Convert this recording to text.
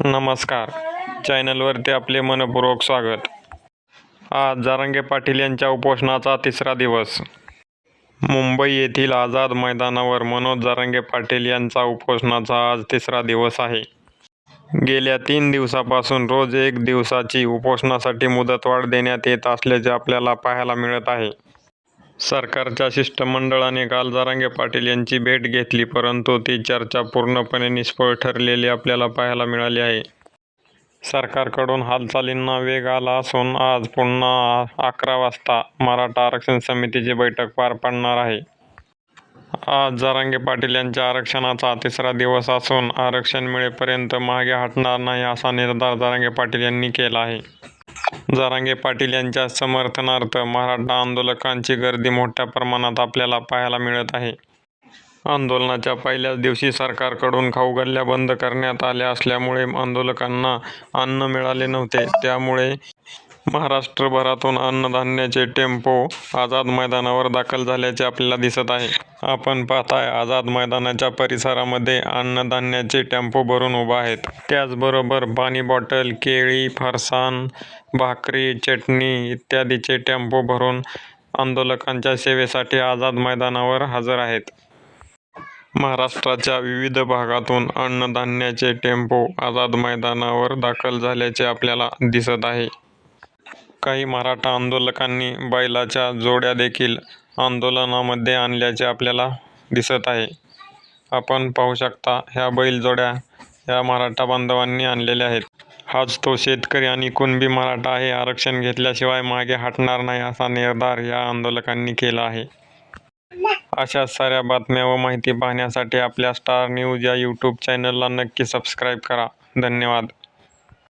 नमस्कार. चॅनलवरती आपले मनपूर्वक स्वागत. आज जारंगे पाटील यांच्या उपोषणाचा तिसरा दिवस. मुंबई येथील आझाद मैदानावर मनोज जारंगे पाटील यांचा उपोषणाचा आज तिसरा दिवस आहे. गेल्या तीन दिवसापासून रोज एक दिवसाची उपोषणासाठी मुदतवाढ देण्यात येत असल्याचे आपल्याला पाहायला मिळत आहे. सरकारच्या शिष्टमंडळाने काल जारांगे पाटील यांची भेट घेतली परंतु ती चर्चा पूर्णपणे निष्फळ ठरलेली आपल्याला पाहायला मिळाली आहे. सरकारकडून हालचालींना वेग आला असून आज पुन्हा अकरा वाजता मराठा आरक्षण समितीची बैठक पार पडणार आहे. आज जारांगे पाटील यांच्या आरक्षणाचा तिसरा दिवस असून आरक्षण मिळेपर्यंत मागे हटणार नाही असा निर्धार जारांगे पाटील यांनी केला आहे. जारंगे पाटील यांच्या समर्थनार्थ मराठा आंदोलकांची गर्दी मोठ्या प्रमाणात आपल्याला पाहायला मिळत आहे. आंदोलनाच्या पहिल्याच दिवशी सरकारकडून खाऊगल्ल्या बंद करण्यात आल्या असल्यामुळे आंदोलकांना अन्न मिळाले नव्हते. त्यामुळे महाराष्ट्रभरातून अन्नधान्याचे टेम्पो आझाद मैदानावर दाखल झाल्याचे आपल्याला दिसत आहे. आपण पाहताय आझाद मैदानाच्या परिसरामध्ये अन्नधान्याचे टेम्पो भरून उभा आहेत. त्याचबरोबर पाणी बॉटल केळी फरसाण भाकरी चटणी इत्यादीचे टेम्पो भरून आंदोलकांच्या सेवेसाठी आझाद मैदानावर हजर आहेत. महाराष्ट्राच्या विविध भागातून अन्नधान्याचे टेम्पो आझाद मैदानावर दाखल झाल्याचे आपल्याला दिसत आहे. काही मराठा आंदोलकांनी बैलाच्या जोड्या देखील आंदोलनामध्ये आणल्याचे आपल्याला दिसत आहे. आपण पाहू शकता ह्या बैलजोड्या ह्या मराठा बांधवांनी आणलेल्या आहेत. हाच तो शेतकरी आणि कुणबी मराठा आहे. आरक्षण घेतल्याशिवाय मागे हटणार नाही असा निर्धार या आंदोलकांनी केला आहे. अशा साऱ्या बातम्या व माहिती पाहण्यासाठी आपल्या स्टार न्यूज या यूट्यूब चॅनलला नक्की सबस्क्राईब करा. धन्यवाद.